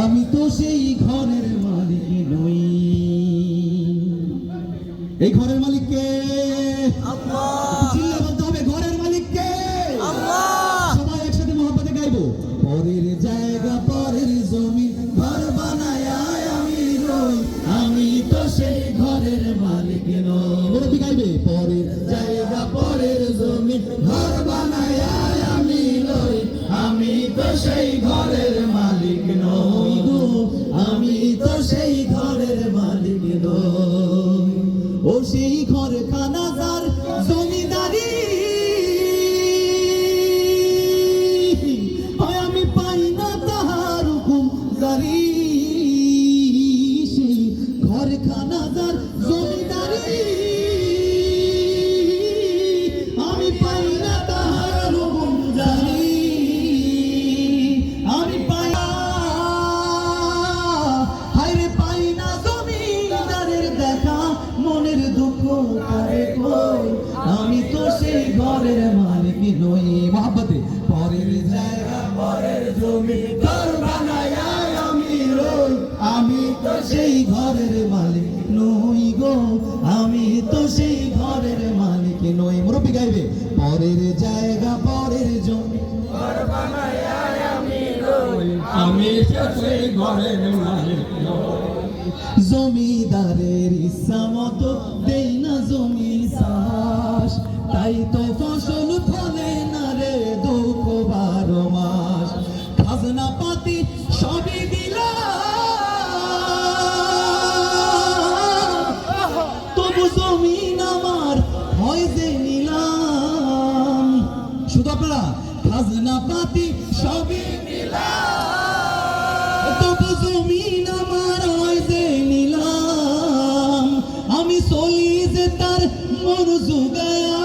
আমি তো সেই ঘরের মালিক নই। এই ঘরের চিল্লে বলতে হবে ঘরের মালিককে সবাই একসাথে গাইবো। পরের জায়গা পরের জমি ঘর বানায় আমি রই। আমি তো সেই ঘরের মালিক নই। মুরব্বি গাইবে পরের জায়গা পরের জমি ঘর বানায় আমি রই। আমি তো সেই ঘরের আমি পাই না তাহার আমি পাই জমিদারের দেখা। মনের দুঃখ আমি তো সেই ঘরের মালিক নই। মহাব্বতে, পরের জায়গা আমি রই। সেই তো সেই ঘরের মালিক নই। মুরব্বী গাইবে পরের জায়গা পরের জমি। আমি সেই ঘরের মালিক জমিদারের ইচ্ছা মতো দেই না জমি চাষ। তাই তো ফসল ফলে শুধু আপনারা? খাজনা পাতি সবই জমিন আমার হয় আমি চলি যে তার মন জুগায়া।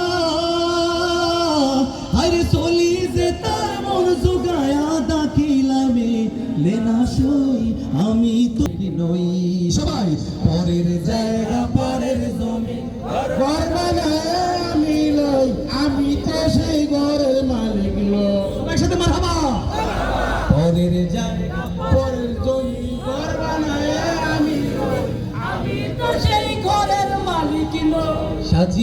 আরে চলি যে তার মন জুগায়া। দাখিলামে লেনা সই, আমি তো সবাই, পরের জায়গা, পরের জমি। তোমাদের জায়গা পরের জমি আমি। সেই ঘরের মালিক নই।